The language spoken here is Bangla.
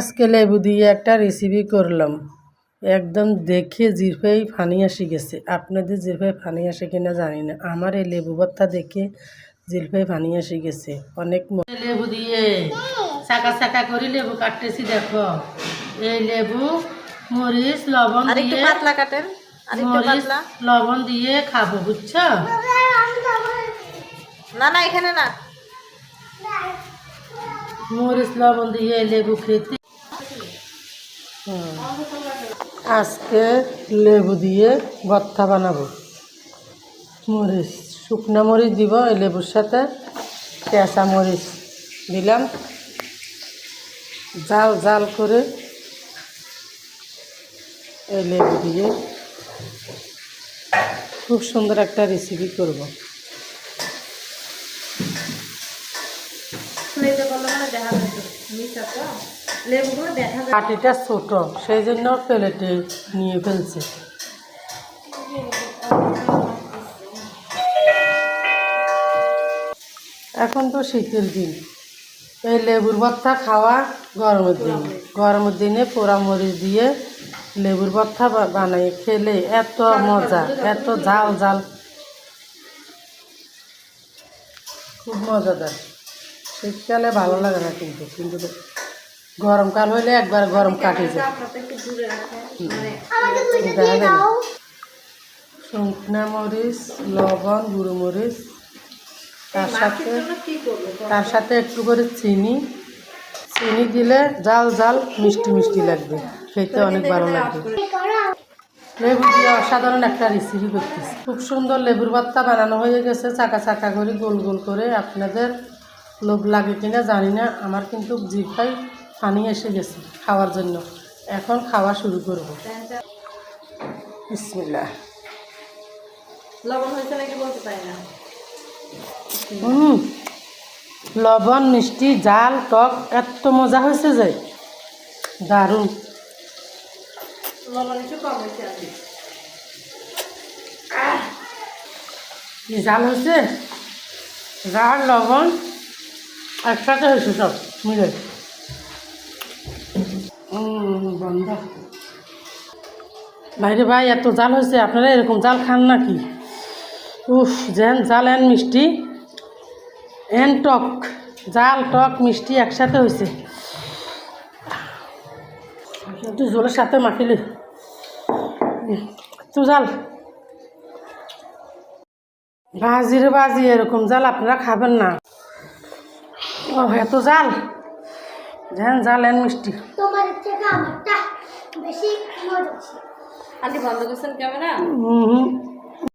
আজকে লেবু দিয়ে একটা রেসিপি করলাম। একদম দেখে জিরফেই ফানি আসি গেছে। আপনাদের জিরফাই ফানি আসে কিনা জানি না। আমার এই লেবু ভর্তা দেখে জিরফাই ফানি আসি গেছে। অনেক লেবু দিয়ে চাকা চাকা করে লেবু কাটতেছি দেখো। এই লেবু মরিচ লবণ দিয়ে পাতলা কাটেন। মরিচ লবণ দিয়ে খাব বুঝছ? না না এখানে না। মরিচ লবণ দিয়ে লেবু খেতে। আজকে লেবু দিয়ে ভর্তা বানাবো। মরিচ, শুকনো মরিচ দিব এই লেবুর সাথে। কেঁচা মরিচ দিলাম। জাল জাল করে এই লেবু দিয়ে খুব সুন্দর একটা রেসিপি করব। কাঠিটা ছোট, সেই জন্য প্লেটে নিয়ে ফেলছে। এখন তো শীতের দিন। এই লেবুর ভর্তা খাওয়া গরমের দিন। গরমের দিনে পোড়া মরিচ দিয়ে লেবুর ভর্তা বানাই খেলে এত মজা, এত ঝাল ঝাল। খুব মজাদার। শীতকালে ভালো লাগে না কিন্তু কিন্তু গরমকাল হলে একবার গরম কাটে যায়। শুকনা মরিচ লবণ গুঁড়ো মরিচ তার সাথে তার সাথে একটু করে চিনি। চিনি দিলে জাল জাল মিষ্টি মিষ্টি লাগবে। খেতে অনেক ভালো লাগবে। লেবু দিয়ে অসাধারণ একটা রেসিপি করতেছি। খুব সুন্দর লেবুর ভর্তা বানানো হয়ে গেছে। চাকা চাকা করে গোল গোল করে। আপনাদের লোভ লাগে কিনা জানি না। আমার কিন্তু জিভাই পানি এসে গেছে খাওয়ার জন্য। এখন খাওয়া শুরু করব। বিসমিল্লাহ। লবণ হয়েছে নাকি বলতে পারি না? হুম লবণ মিষ্টি জাল টক এত মজা হয়েছে যে। দারুণ। লবণ একটু কম হয়েছে কি। কি জাল হয়েছে? জাল লবণ একসাথে হয়েছে সব মিলে। উম, ভাইরে ভাই এত জাল হয়েছে আপনারা এরকম জাল খান নাকি? উফ যেন জাল এন মিষ্টি। এন টক জাল টক মিষ্টি একসাথে হয়েছে। একটু জলের সাথে মাখিলে। একটু জাল। ভাজির বাজি এরকম জাল আপনারা খাবেন না। ও এত জাল। যেন জাল এন মিষ্টি। তোমার থেকে আমারটা বেশি মজা আন্টি বন্ধ করছেন ক্যামেরা? হুম।